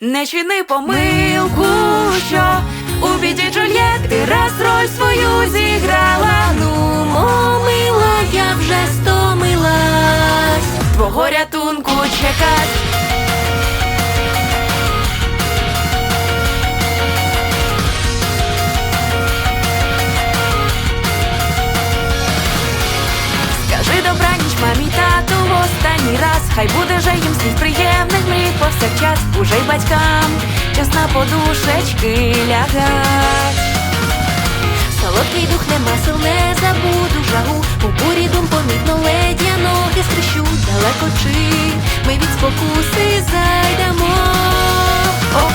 Не чини помилку, що у біді Джульєт ти раз роль свою зіграла. Ну, мила, я вже стомилась твого рятунку чекать. Хай буде же їм слів приємних мрій повсякчас. Уже й батькам час на подушечки лягать. Солодкий дух нема сил, не забуду жагу. У бурі дум помітно ледь я ноги стрищу далеко чи ми від спокуси зайдемо. Ох,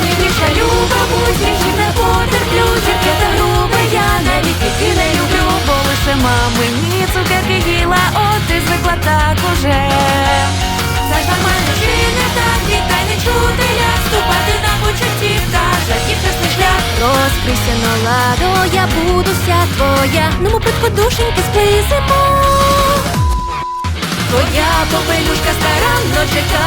люба, будь гріхів не потерплю, тільки та грубе я навіть тільки не люблю, бо лише мамині цукерки їла, от ти звикла так уже. Нормально чи не так, вітай не чути, як ступати на та жахів шлях. Розкрийся на ладо, я буду вся твоя, ну мопитку душеньки сплизимо. Твоя попелюшка старанно чека